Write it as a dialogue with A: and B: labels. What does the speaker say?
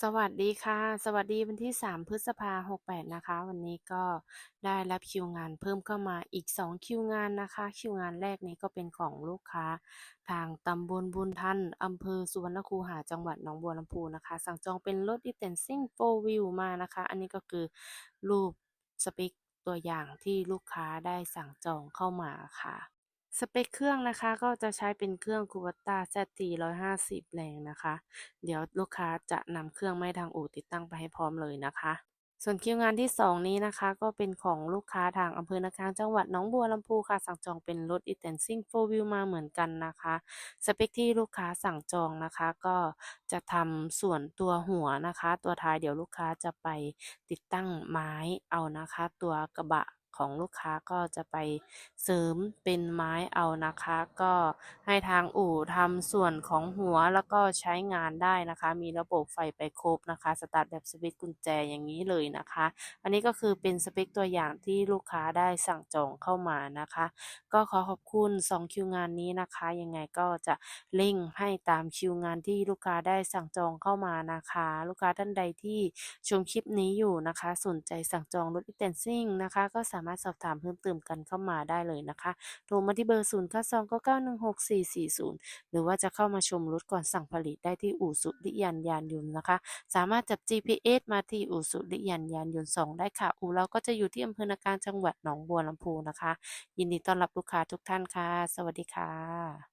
A: สวัสดีค่ะ สวัสดีวันที่ 3 พฤษภา68นะคะ วันนี้ก็ได้รับคิวงานเพิ่มเข้ามาอีก 2 คิวงานนะคะ คิวงานแรกนี้ก็เป็นของลูกค้า ทางตำบลบุญทันอำเภอสุวรรณคูหาจังหวัดหนองบัวลำพูนะคะ สั่งจองเป็นรถ e t e n s i n g 4 Wheel มานะคะ อันนี้ก็คือรูปสเปคตัวอย่างที่ลูกค้าได้สั่งจองเข้ามาค่ะ สเปคเครื่องนะคะก็จะใช้เป็นเครื่อง Kubota ZT 150แรงนะคะ เดี๋ยวลูกค้าจะนำเครื่องไมาให้ทางอู่ติดตั้งไปให้พร้อมเลยนะคะ ส่วนคิวงานที่ 2 นี้นะคะ ก็เป็นของลูกค้าทางอำเภอนาคางจังหวัดหนองบัวลำพูค่ะ สั่งจองเป็นรถ e t e n s i n g 4 Wheel มาเหมือนกันนะคะ สเปคที่ลูกค้าสั่งจองนะคะ ก็จะทำส่วนตัวหัวนะคะ ตัวท้ายเดี๋ยวลูกค้าจะไปติดตั้งไม้เอานะคะ ตัวกระบะ ของลูกค้าก็จะไปเสริมเป็นไม้เอานะคะ ก็ให้ทางอู่ทำส่วนของหัวแล้วก็ใช้งานได้นะคะ มีระบบไฟไปครบนะคะ สตาร์ทแบบสวิตช์กุญแจอย่างนี้เลยนะคะ อันนี้ก็คือเป็นสเปคตัวอย่างที่ลูกค้าได้สั่งจองเข้ามานะคะ ก็ขอขอบคุณ 2 คิวงานนี้นะคะ ยังไงก็จะเร่งให้ตามคิวงานที่ลูกค้าได้สั่งจองเข้ามานะคะ ลูกค้าท่านใดที่ชมคลิปนี้อยู่นะคะ สนใจสั่งจองรถ e t e n s i n g นะคะ ก็สามามารถสอบถามเพิ่มเติมกันเข้ามาได้เลยนะคะโทรมาที่เบอร์ 0929916440 หรือว่าจะเข้ามาชมรถก่อนสั่งผลิตได้ที่อู่สุริยันยานยนต์นะคะ สามารถจับ GPS มาที่อู่สุริยันยานยนต์2ได้ค่ะ อู่เราก็จะอยู่ที่อำเภอนากลางจังหวัดหนองบัวลำพูนะคะ ยินดีต้อนรับลูกค้าทุกท่านค่ะ สวัสดีค่ะ